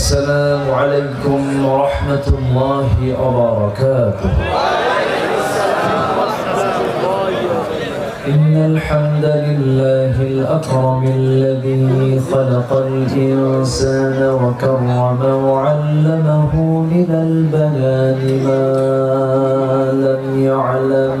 السلام عليكم ورحمة الله وبركاته. إن الحمد لله الأكرم الذي خلق الإنسان وكرم وعلمه من البيان ما لم يعلم.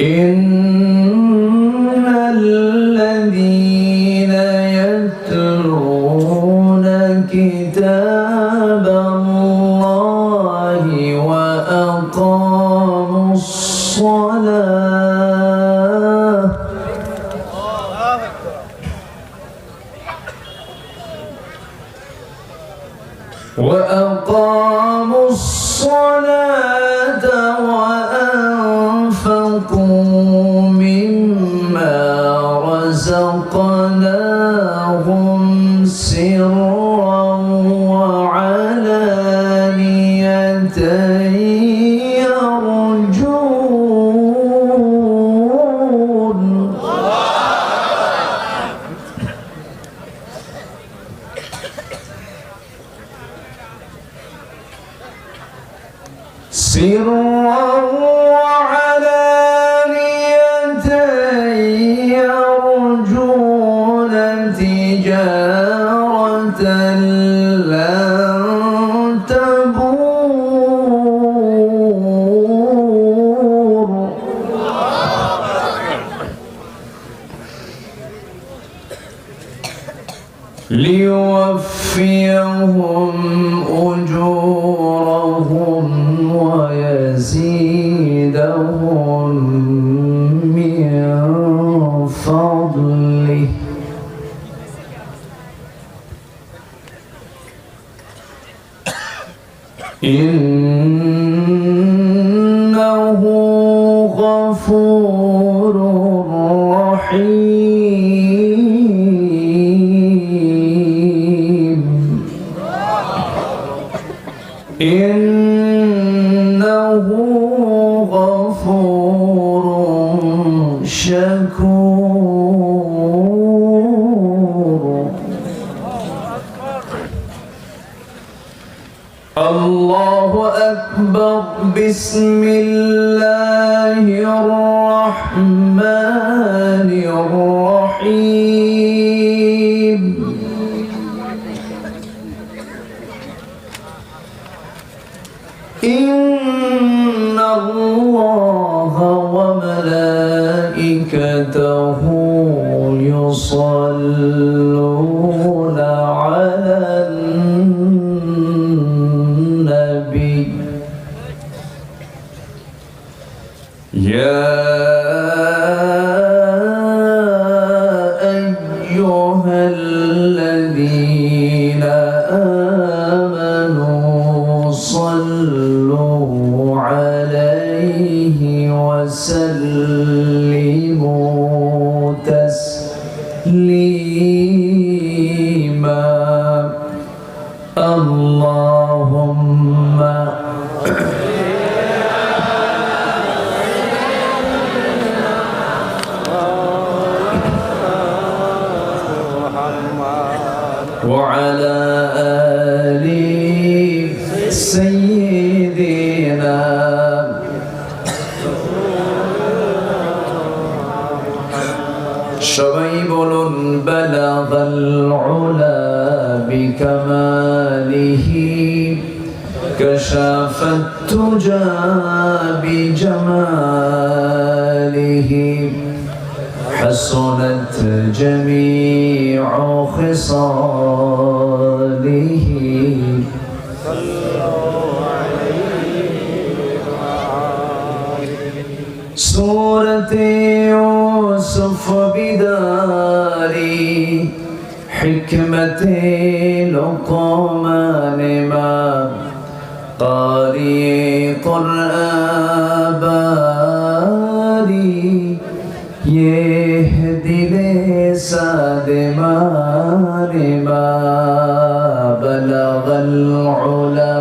إن coração quando Turnbull. رحيم إنه إن وسلموا تسليما بكماله كشف التجى بجماله حسنت جميع خصاله سورة حكمة لقمان ما قاري قرآن باري يهدي لساد ما بلغ العلا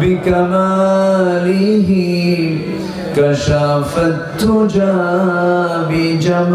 بكماله كشف التجى بجماله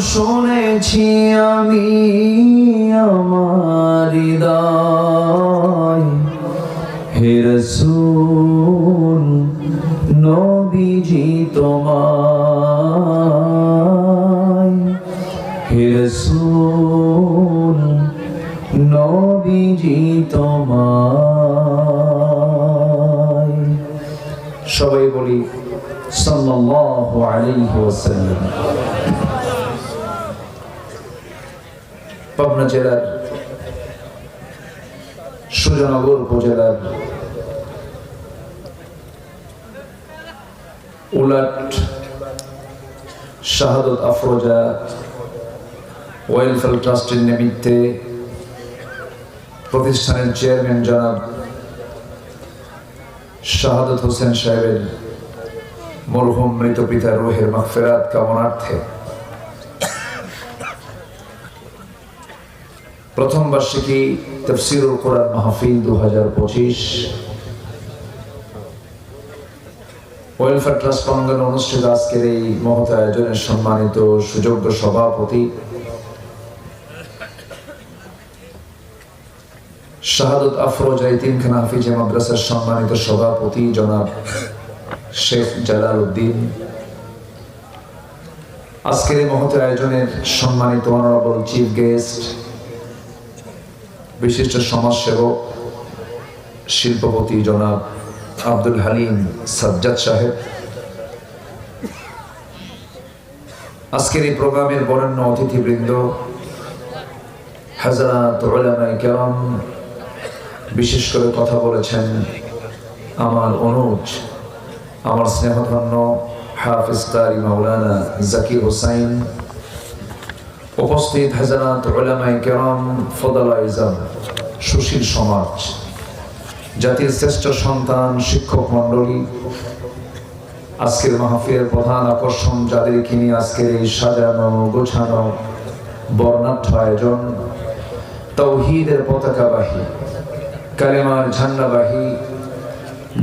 শুনেছি আমি আমার হৃদয়। নবীজি তোমায়। হে নবীজি সবাই বলি সাল্লাল্লাহু আলাইহি ওয়াসাল্লাম। পাবনা জেলার সুজানগর উপজেলার উলাট শাহাদত আফরোজা ওয়েলফেয়ার ট্রাস্টের নিমিত্তে প্রতিষ্ঠানের চেয়ারম্যান জনাব শাহাদত হোসেন সাহেবের মরহুম মৃত পিতার রোহের মাগফিরাত কামনার্থে প্রথম বার্ষিকী তফসিরুল কোরআন মাহফিল দু হাজার পঁচিশ। ওয়েলফেয়ার ট্রাস্ট প্রাঙ্গনে অনুষ্ঠিত আজকের এই মহৎ আয়োজনের সম্মানিত সুযোগ্য সভাপতি শাহাদত আফরোজা ইতিমখানা হাফিজে মাদ্রাসার সম্মানিত সভাপতি জনাব শেখ জালাল উদ্দিন আজকের এই মহৎ আয়োজনের সম্মানিত অনারেবল চিফ গেস্ট বিশিষ্ট সমাজসেবক, শিল্পপতি জনাব আব্দুল হালিম সাজ্জাদ সাহেব। আজকের এই প্রোগ্রামের বরেণ্য অতিথিবৃন্দ, হাজারাত বিশেষ করে কথা বলেছেন আমার অনুজ, আমার স্নেহধন্য হাফিজ কারি মাওলানা জাকির হোসাইন। উপস্থিত হাজারাত ওলামায়ে কেরাম ফদল ইজাম সুশীল সমাজ, জাতির শ্রেষ্ঠ সন্তান শিক্ষক মণ্ডলী, আজকের মাহফিলের প্রধান আকর্ষণ যাদেরকে নিয়ে আজকের এই সাজানো, গোছানো বর্ণাঢ্য আয়োজন তৌহিদের পতাকাবাহী, কালেমার ঝান্ডাবাহী,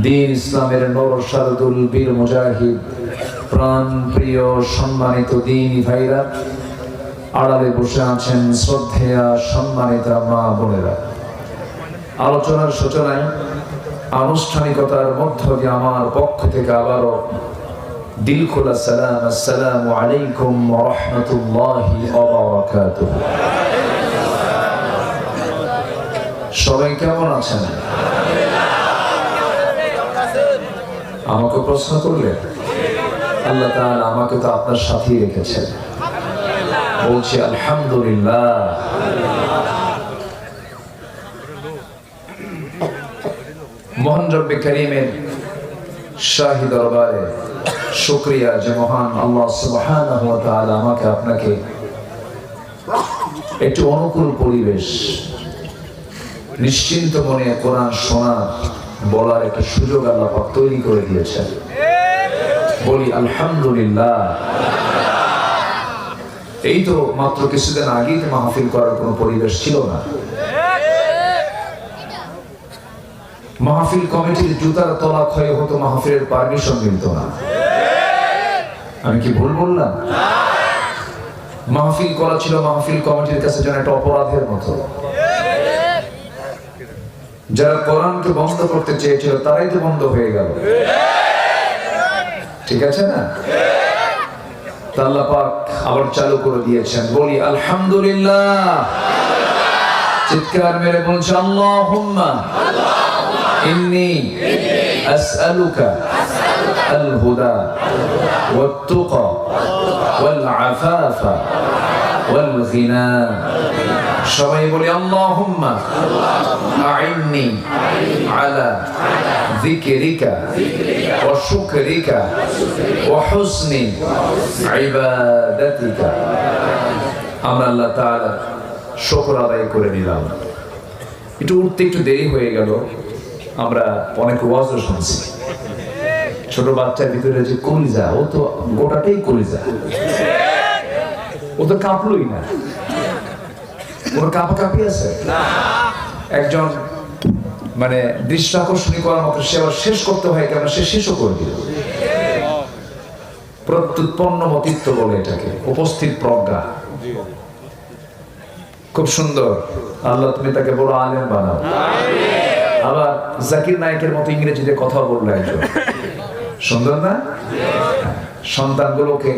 দিন ইসলামের নর শারদুল বীর মুজাহিদ প্রাণ প্রিয় সম্মানিত দিন ভাইরা আড়ালে বসে আছেন শ্রদ্ধেয়া সম্মানিতা মা বোনেরা। আলোচনার সূচনায় আনুষ্ঠানিকতার মধ্য দিয়ে আমার পক্ষ থেকে আবারও দিল খোলা সালাম, আসসালামু আলাইকুম রহমতুল্লাহি সবাই কেমন আছেন? আমাকে প্রশ্ন করলে আল্লাহ তাআলা আমাকে তো আপনার সাথেই রেখেছেন। বলছি, আলহামদুলিল্লাহ। নিশ্চিন্ত মনে কোরআন শোনা বলার একটা সুযোগ আল্লাহ তৈরি করে দিয়েছেন। বলি, আলহামদুলিল্লাহ। এই তো মাত্র কিছুদিন আগেই তো মাহফিল করার কোনো পরিবেশ ছিল না। মাহফিল কমিটির জুতার তলা ক্ষয় হতো মাহফিলের পারমিশন মিলত না। আমি কি ভুল বললাম? মাহফিল করা ছিল মাহফিল কমিটির কাছে যেন একটা অপরাধের মতো। যারা কোরআনকে বন্ধ করতে চেয়েছিল, তারাই তো বন্ধ হয়ে গেল। ঠিক আছে না? আল্লাহ পাক আবার চালু করে দিয়েছেন বলি আলহামদুলিল্লাহ চিৎকার মেরে বলছে আল্লাহুম্মা ইন্নি আসআলুকা الهدى والتقى والعفاف والغنى সবাই বলি আল্লাহুম্মা আইন্নি আলা যিকরিকা ওয়া হুসনি ইবাদাতিকা আমরা আল্লাহ তাআলা শুকর আদায় করে নিলাম। একটু উঠতে একটু দেরি হয়ে গেল। আমরা অনেক ওয়াজও শুনছি। ছোট বাচ্চার ভিতরে যে কলিজা, ও তো গোটাটাই কলিজা। ও তো কাঁপলই না। ওর কাঁপা কাঁপি আছে? একজন মানে আকর্ষণী করার মতো সে আবার শেষ করতে হয় কেন সে শেষও করে দিল প্রত্যুৎপন্ন মতিত্ব বলে এটাকে, উপস্থিত প্রজ্ঞা। খুব সুন্দর। আল্লাহ তুমি তাকে বড় আলেম বানাও। আবার জাকির নায়কের মতো ইংরেজিতে কথা বলল একজন। সুন্দর না? সন্তানগুলোকে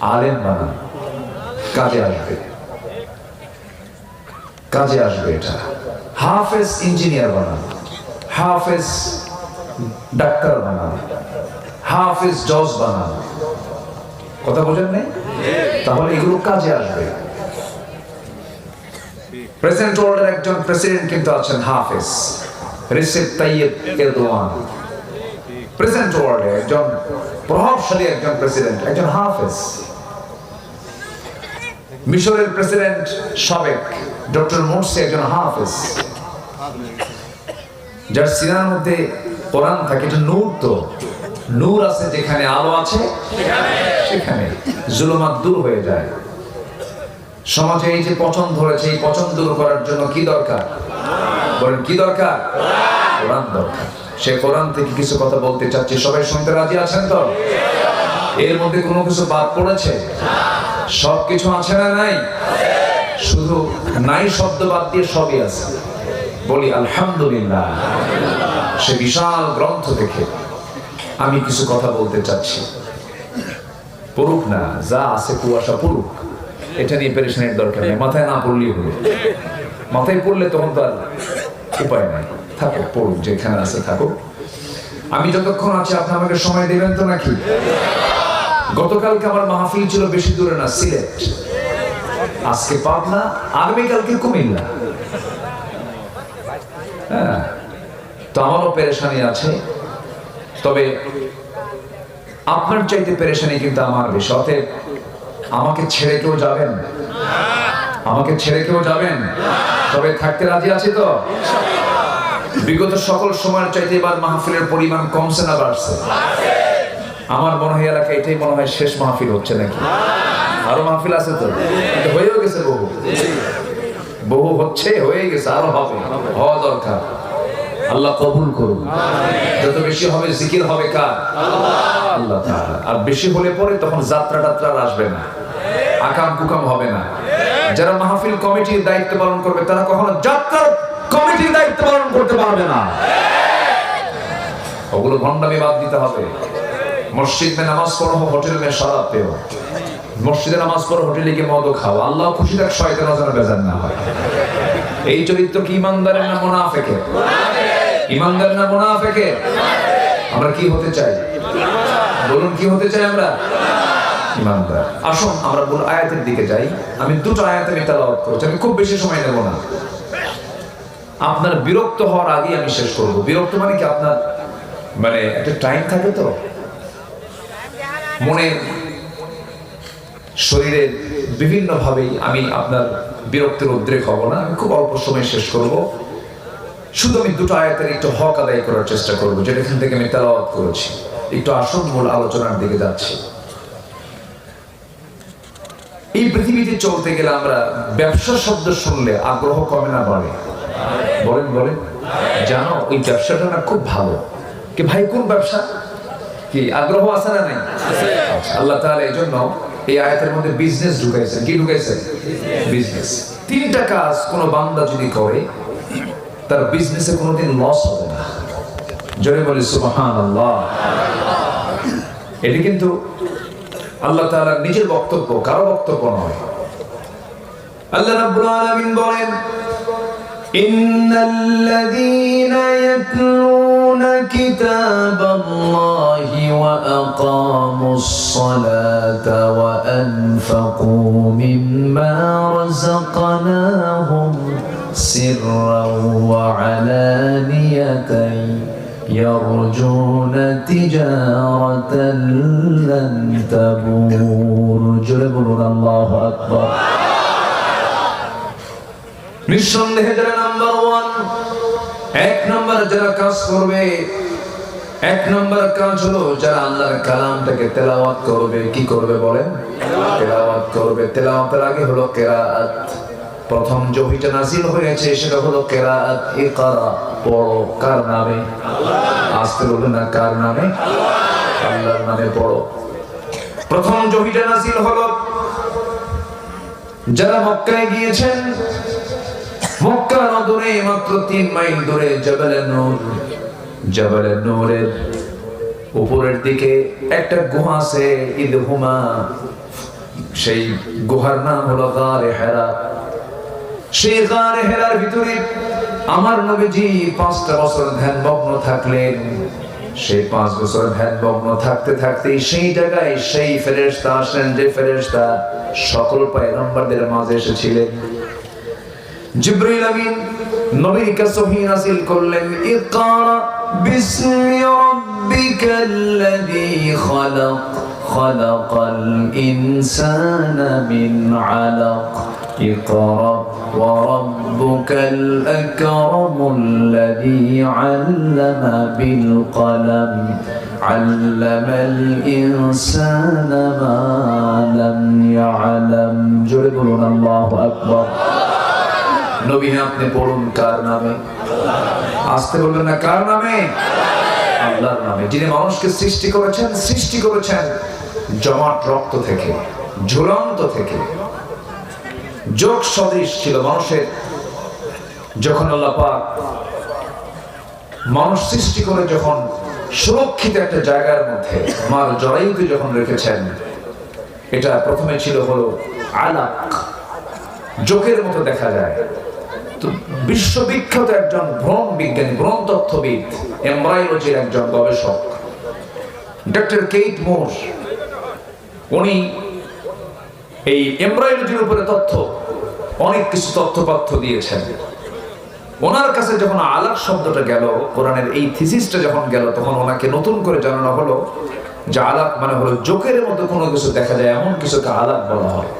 আলেম বানান কাজে আসবে। কাজে আসবে এটা। হাফেজ ইঞ্জিনিয়ার বানান, হাফেজ ডাক্তার বানান, হাফেজ জজ বানান। কথা বোঝেন নেই? তাহলে এগুলো কাজে আসবে। প্রেসিডেন্ট ওয়ার্ল্ডের একজন প্রেসিডেন্ট কিন্তু আছেন হাফেজ, রিসেপ তাইয়েব এরদোয়ান। প্রেসিডেন্ট ওয়ার্ল্ডে একজন প্রভাবশালী একজন প্রেসিডেন্ট একজন হাফেজ। মিশরের প্রেসিডেন্ট সাবেক ডক্টর মোর্সি একজন হাফেজ। যার সিনার মধ্যে কোরআন থাকে, এটা নূর তো। নূর আছে যেখানে আলো আছে, সেখানে জুলুমাত দূর হয়ে যায়। সমাজে এই যে পচন ধরেছে, এই পচন দূর করার জন্য কি দরকার? বলেন, কি দরকার? কোরআন দরকার। সে কোরআন থেকে কিছু কথা বলতে চাচ্ছি। সবাই শুনতে রাজি আছেন তো? এর মধ্যে কোনো কিছু বাদ পড়েছে? সব কিছু আছে না নাই? শুধু নাই শব্দ বাদ দিয়ে সবই আছে। বলি, আলহামদুলিল্লাহ। সে বিশাল গ্রন্থ থেকে আমি কিছু কথা বলতে চাচ্ছি। পড়ুক না, যা আছে কুয়াশা পড়ুক, এটা নিয়ে পেরেশানির দরকার নেই, মাথায় না পড়লেই হলো। মাথায় পড়লে তখন তো আর উপায় নাই। থাকো পড়ুক, যেখানে আছে থাকুক। আমি যতক্ষণ আছি, আপনি আমাকে সময় দেবেন তো নাকি? গতকালকে আমার মাহফিল ছিল বেশি দূরে না, সিলেট। আজকে পাবনা, আগামীকালকে কুমিল্লা। হ্যাঁ তো আমারও পেরেশানি আছে। তবে আপনার চাইতে পেরেশানি কিন্তু আমার বেশি। আমাকে ছেড়ে কেউ যাবেন? আমাকে ছেড়ে কেউ যাবেন? তবে থাকতে রাজি আছি তো? বিগত সকল সময়ের চাইতে এবার মাহফিলের পরিমাণ কমছে না বাড়ছে? আমার মনে হয় এলাকা এটাই মনে হয় শেষ মাহফিল হচ্ছে নাকি? আরও মাহফিল আছে তো? হয়েও গেছে বহু। বহু হচ্ছে হয়ে গেছে আরও হবে হওয়া দরকার। আল্লাহ কবুল করুন। যত বেশি হবে জিকির হবে কার? আল্লাহ। আর বেশি হলে পরে তখন যাত্রা টাত্রা আসবে না। আকাম কুকাম হবে না। যারা মাহফিল কমিটির দায়িত্ব পালন করবে তারা কখনো যাত্রা কমিটির দায়িত্ব পালন করতে পারবে না। ওগুলো ভণ্ডামি বাদ দিতে হবে। মসজিদ নামাজ পড়ো হোটেল শরাব পেও মসজিদে নামাজ পড়ো, হোটেলে গিয়ে মদও খাও। আল্লাহ খুশি থাক, শয়তান যেন বেজার না হয়। এই চরিত্র কি ইমানদারের না মুনাফেকের? ইমানদার না মুনাফেকের? আমরা কি হতে চাই? বলুন, কি হতে চাই আমরা? ইমানদার। আসুন, আমরা বল আয়াতের দিকে যাই। আমি দুটো আয়াত আমি তেলাওয়াত করছি, আমি খুব বেশি সময় নেব না। আপনার বিরক্ত হওয়ার আগে আমি শেষ করব। বিরক্ত মানে কি আপনার মানে একটা টাইম থাকে তো? মনে শরীরের বিভিন্ন ভাবেই আমি আপনার বিরক্তির উদ্রেক হব না আমি খুব অল্প সময় শেষ করব। শুধু আমি দুটো আয়াতের একটু হক আদায় করার চেষ্টা করব যেটা এখান থেকে আমি তেলাওয়াত করেছি। একটু আসন মূল আলোচনার দিকে যাচ্ছি। এই পৃথিবীতে চলতে গেলে আমরা ব্যবসা শব্দ শুনলে আগ্রহ কমে না বাড়ে। বলেন বলেন। জানো ওই ব্যবসাটা না খুব ভালো। কি ভাই কোন ব্যবসা? কি আগ্রহ আছে না নাই? আচ্ছা, আল্লাহ তাআলা এই জন্য এই আয়াতের মধ্যে বিজনেস ঢুকাইছেন কি ঢুকাইছেন বিজনেস তিনটা কাজ কোনো বান্দা যদি করে, তার বিজনেসে কোনোদিন লস হবে না। জোরে বলি, সুবহানাল্লাহ। এটি কিন্তু আল্লাহ তাআলার নিজের বক্তব্য, কারও বক্তব্য নয়। আল্লাহ রাব্বুল আলামিন বলেন إن الذين يتلون كتاب الله وأقاموا الصلاة وأنفقوا مما رزقناهم سرا وعلانية يرجون تجارة لن تبور جلبنا الله أكبر. নিঃসন্দেহে যারা নাম্বার ওয়ান এক নম্বর যারা কাজ করবে, এক নম্বর কাজ হলো যারা আল্লাহর কালামটাকে তেলাওয়াত করবে, কি করবে বলেন? তেলাওয়াত করবে। তেলাওয়াতের আগে হলো কেরাআত প্রথম জহিটা নাজিল হয়েছে, সেটা হলো কেরাআত ইকরা। পড়ো, কার নামে? আসতে বলবে না, কার নামে? আল্লাহর নামে পড়ো। প্রথম জহিটা নাজিল হলো, যারা মক্কায় গিয়েছেন মক্কা নদরে মাত্র তিন মাইল দূরে জবালে নূর। জবালে নূরের উপরের দিকে একটা গুহা আছে, ঈদ হুমা সেই গুহার নাম হলো গারে হেরা। সেই গারে হেরার ভিতরে আমার নবীজি পাঁচটা বছর ধ্যান মগ্ন থাকলেন। সেই পাঁচ বছর ধ্যান মগ্ন থাকতে থাকতে সেই জায়গায় সেই ফেরেশতা আসলেন, যে ফেরেশতা সকল পয়গম্বরদের মাঝে এসেছিলেন। জিব্রাইল আমিন নবীর কাছে ওহী নাযিল করলেন ইকরা باسم ربك الذي خلق خلق الإنسان من علق اقرأ وربك الأكرم الذي علم بالقلم علم الإنسان ما لم يعلم جربنا الله أكبر নবী আপনি পড়ুন কার নামে? আসতে বলবেন না, কার নামে? আল্লাহর নামে। যিনি মানুষকে সৃষ্টি করেছেন সৃষ্টি করেছেন জমাট রক্ত থেকে, ঝুলন্ত থেকে। যোগ সদৃশ ছিল মানুষের। যখন আল্লাহ পাক মানুষ সৃষ্টি করে যখন সুরক্ষিত একটা জায়গার মধ্যে মার জরায়ুতে যখন রেখেছেন, এটা প্রথমে ছিল হলো আলাক। জোকের মতো দেখা যায়। বিশ্ববিখ্যাত একজন ভ্রম বিজ্ঞানী, ভ্রম তথ্যবিদ এমব্রায়োলজির একজন গবেষক, ডক্টর কেইট মোস উনি এই এমব্রায়োলজির উপরে তথ্য, অনেক কিছু তথ্যপাথ্য দিয়েছেন। ওনার কাছে যখন আলাপ শব্দটা গেল, কোরআনের এই থিসিসটা যখন গেল, তখন ওনাকে নতুন করে জানানো হলো যে আলাপ মানে হলো জোকের মতো কোনো কিছু দেখা যায়, এমন কিছুকে আলাপ বলা হয়।